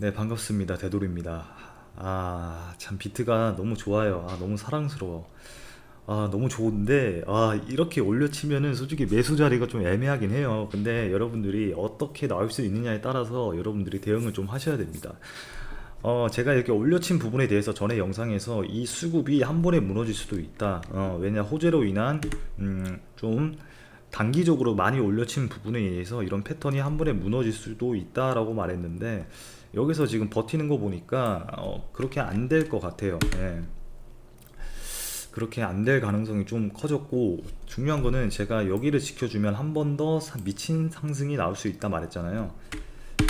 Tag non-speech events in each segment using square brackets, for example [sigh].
네, 반갑습니다. 대돌입니다. 아, 참 비트가 너무 좋아요. 아, 너무 사랑스러워. 아, 너무 좋은데, 아, 이렇게 올려치면은 솔직히 매수 자리가 좀 애매하긴 해요. 근데 여러분들이 어떻게 나올 수 있느냐에 따라서 여러분들이 대응을 좀 하셔야 됩니다. 어, 제가 이렇게 올려친 부분에 대해서 전에 영상에서 이 수급이 한 번에 무너질 수도 있다. 어, 왜냐, 호재로 인한, 음, 좀, 단기적으로 많이 올려친 부분에 의해서 이런 패턴이 한 번에 무너질 수도 있다라고 말했는데, 여기서 지금 버티는 거 보니까, 어, 그렇게 안 될 것 같아요. 예. 그렇게 안 될 가능성이 좀 커졌고, 중요한 거는 제가 여기를 지켜주면 한 번 더 미친 상승이 나올 수 있다 말했잖아요.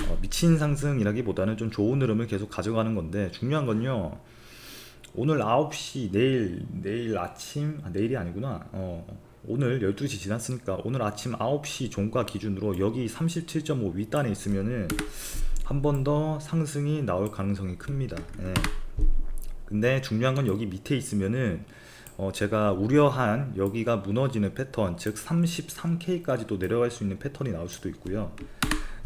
어, 미친 상승이라기보다는 좀 좋은 흐름을 계속 가져가는 건데 중요한 건요 오늘 9시 내일 내일 아침 아, 내일이 아니구나 어, 오늘 12시 지났으니까 오늘 아침 9시 종가 기준으로 여기 37.5 윗단에 있으면은 한 번 더 상승이 나올 가능성이 큽니다 예. 근데 중요한 건 여기 밑에 있으면은 어 제가 우려한 여기가 무너지는 패턴 즉 33K까지도 내려갈 수 있는 패턴이 나올 수도 있고요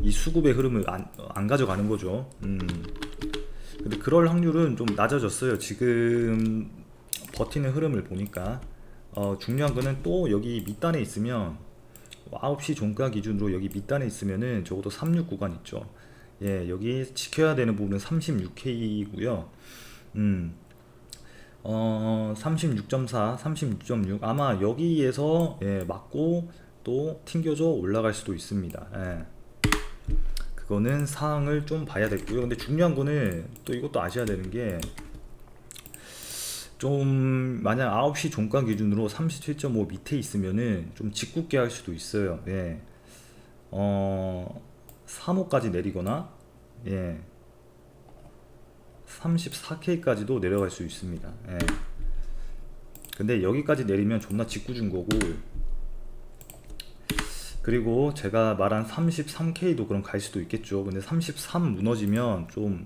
이 수급의 흐름을 안, 안 가져가는 거죠. 음. 근데 그럴 확률은 좀 낮아졌어요. 지금 버티는 흐름을 보니까 어, 중요한 거는 또 여기 밑단에 있으면 9시 종가 기준으로 여기 밑단에 있으면은 적어도 36 구간 있죠. 예, 여기 지켜야 되는 부분은 36K이고요. 음. 어, 36.4, 36.6 아마 여기에서 예, 맞고 또 튕겨져 올라갈 수도 있습니다. 예. 그거는 사항을 좀 봐야 되고요. 근데 중요한 거는 또 이것도 아셔야 되는 게 좀 만약 9시 종가 기준으로 37.5 밑에 있으면은 좀 짓궂게 할 수도 있어요. 예. 어 3호까지 내리거나 예. 34K까지도 내려갈 수 있습니다. 예. 근데 여기까지 내리면 존나 짓궂은 거고 그리고 제가 말한 33K도 그럼 갈 수도 있겠죠. 근데 33 무너지면 좀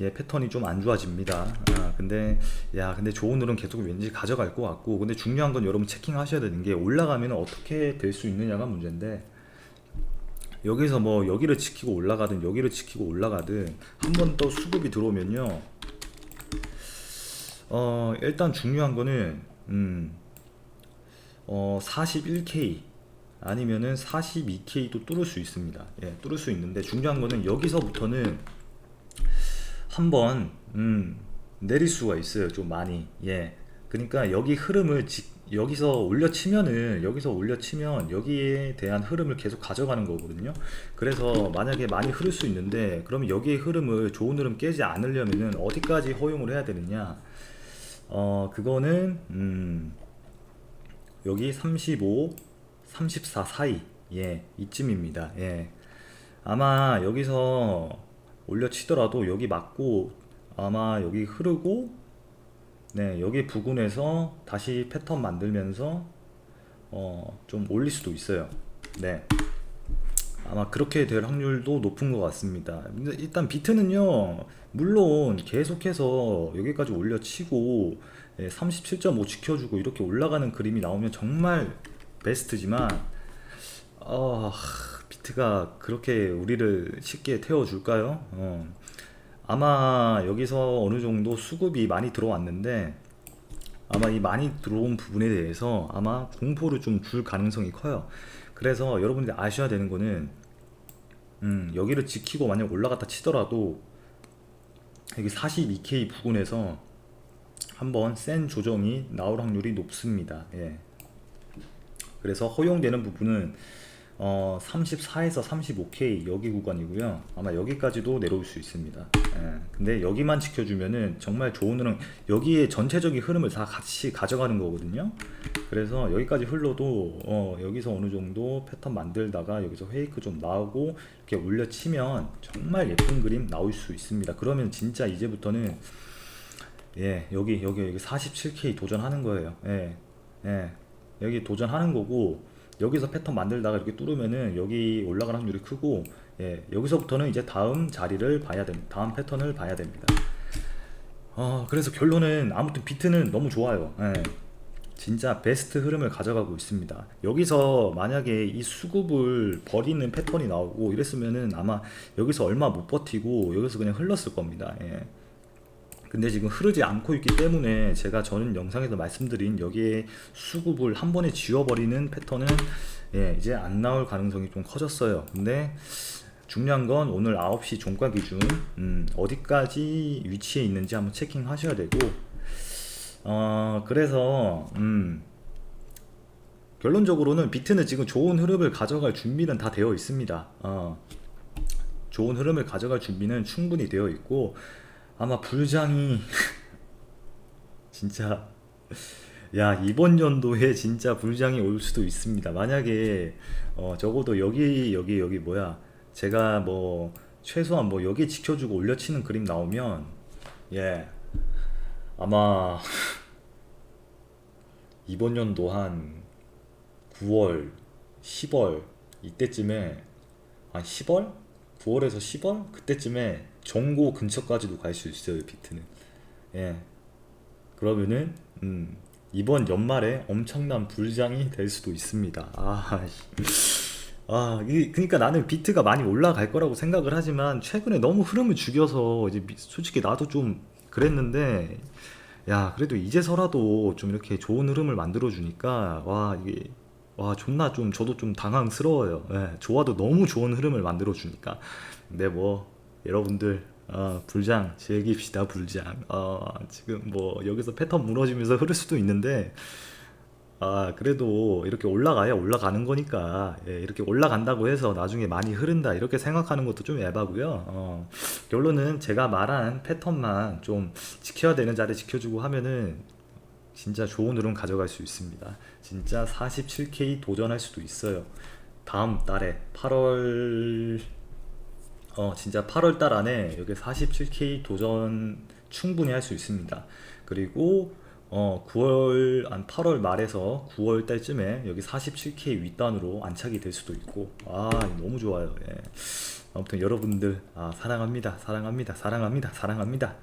예, 패턴이 좀 안 좋아집니다. 아, 근데 야, 근데 좋은 흐름 계속 왠지 가져갈 것 같고. 근데 중요한 건 여러분 체킹하셔야 되는 게 올라가면 어떻게 될 수 있느냐가 문제인데 여기서 뭐 여기를 지키고 올라가든 여기를 지키고 올라가든 한 번 더 수급이 들어오면요. 어, 일단 중요한 거는 음. 어, 41K 아니면은 42K도 뚫을 수 있습니다. 예, 뚫을 수 있는데 중요한 거는 여기서부터는 한번 음, 내릴 수가 있어요. 좀 많이. 예. 그러니까 여기 흐름을 지, 여기서 올려치면은 여기서 올려치면 여기에 대한 흐름을 계속 가져가는 거거든요. 그래서 만약에 많이 흐를 수 있는데 그러면 여기의 흐름을 좋은 흐름 깨지 않으려면은 어디까지 허용을 해야 되느냐? 어, 그거는 음, 여기 35 34 사이 예 이쯤입니다 예 아마 여기서 올려치더라도 여기 맞고 아마 여기 흐르고 네 여기 부근에서 다시 패턴 만들면서 어 좀 올릴 수도 있어요 네 아마 그렇게 될 확률도 높은 것 같습니다. 일단 비트는요, 물론 계속해서 여기까지 올려치고 37.5 지켜주고 이렇게 올라가는 그림이 나오면 정말 베스트지만, 어, 비트가 그렇게 우리를 쉽게 태워줄까요? 어. 아마 여기서 어느 정도 수급이 많이 들어왔는데, 아마 이 많이 들어온 부분에 대해서 아마 공포를 좀 줄 가능성이 커요. 그래서 여러분들이 아셔야 되는 거는 음, 여기를 지키고 만약 올라갔다 치더라도 여기 42K 부근에서 한번 센 조정이 나올 확률이 높습니다. 예. 그래서 허용되는 부분은 어, 34에서 35K 여기 구간이고요. 아마 여기까지도 내려올 수 있습니다. 예. 근데 여기만 지켜주면은 정말 좋은 흐름, 여기에 전체적인 흐름을 다 같이 가져가는 거거든요. 그래서 여기까지 흘러도 어, 여기서 어느 정도 패턴 만들다가 여기서 페이크 좀 나오고 이렇게 올려치면 정말 예쁜 그림 나올 수 있습니다. 그러면 진짜 이제부터는 예 여기 여기 여기 47K 도전하는 거예요. 예, 예 여기 도전하는 거고 여기서 패턴 만들다가 이렇게 뚫으면은 여기 올라가는 확률이 크고 예 여기서부터는 이제 다음 자리를 봐야 됩니다. 다음 패턴을 봐야 됩니다. 어 그래서 결론은 아무튼 비트는 너무 좋아요. 예. 진짜 베스트 흐름을 가져가고 있습니다. 여기서 만약에 이 수급을 버리는 패턴이 나오고 이랬으면은 아마 여기서 얼마 못 버티고 여기서 그냥 흘렀을 겁니다. 예. 근데 지금 흐르지 않고 있기 때문에 제가 저는 영상에서 말씀드린 여기에 수급을 한 번에 지워버리는 패턴은 예, 이제 안 나올 가능성이 좀 커졌어요. 근데 중요한 건 오늘 9시 종가 기준 음, 어디까지 위치에 있는지 한번 체킹하셔야 되고 어 그래서 음 결론적으로는 비트는 지금 좋은 흐름을 가져갈 준비는 다 되어 있습니다. 어 좋은 흐름을 가져갈 준비는 충분히 되어 있고 아마 불장이 [laughs] 진짜 야 이번 연도에 진짜 불장이 올 수도 있습니다. 만약에 어 적어도 여기 여기 여기 뭐야 제가 뭐 최소한 뭐 여기 지켜주고 올려치는 그림 나오면 예 아마 [laughs] 이번 연도 한 9월, 10월 이때쯤에 한 10월? 9월에서 10월 그때쯤에 정고 근처까지도 갈 수 있어요 비트는. 예. 그러면은 음 이번 연말에 엄청난 불장이 될 수도 있습니다. 아, 씨. 아 이- 그러니까 나는 비트가 많이 올라갈 거라고 생각을 하지만 최근에 너무 흐름을 죽여서 이제 미- 솔직히 나도 좀 그랬는데 야 그래도 이제서라도 좀 이렇게 좋은 흐름을 만들어 주니까 와 이게 와 존나 좀 저도 좀 당황스러워요. 예, 좋아도 너무 좋은 흐름을 만들어 주니까. 근데 뭐 여러분들 어, 불장 즐깁시다 불장. 어, 지금 뭐 여기서 패턴 무너지면서 흐를 수도 있는데 아 그래도 이렇게 올라가야 올라가는 거니까 예, 이렇게 올라간다고 해서 나중에 많이 흐른다 이렇게 생각하는 것도 좀 에바고요. 어, 결론은 제가 말한 패턴만 좀 지켜야 되는 자리 지켜주고 하면은 진짜 좋은 흐름 가져갈 수 있습니다. 진짜 47K 도전할 수도 있어요. 다음 달에 8월 어 진짜 8월 달 안에 여기 47K 도전 충분히 할 수 있습니다. 그리고 어 9월 한 8월 말에서 9월 달쯤에 여기 47K 윗단으로 안착이 될 수도 있고 아 너무 좋아요. 예. 아무튼 여러분들 아, 사랑합니다. 사랑합니다. 사랑합니다. 사랑합니다.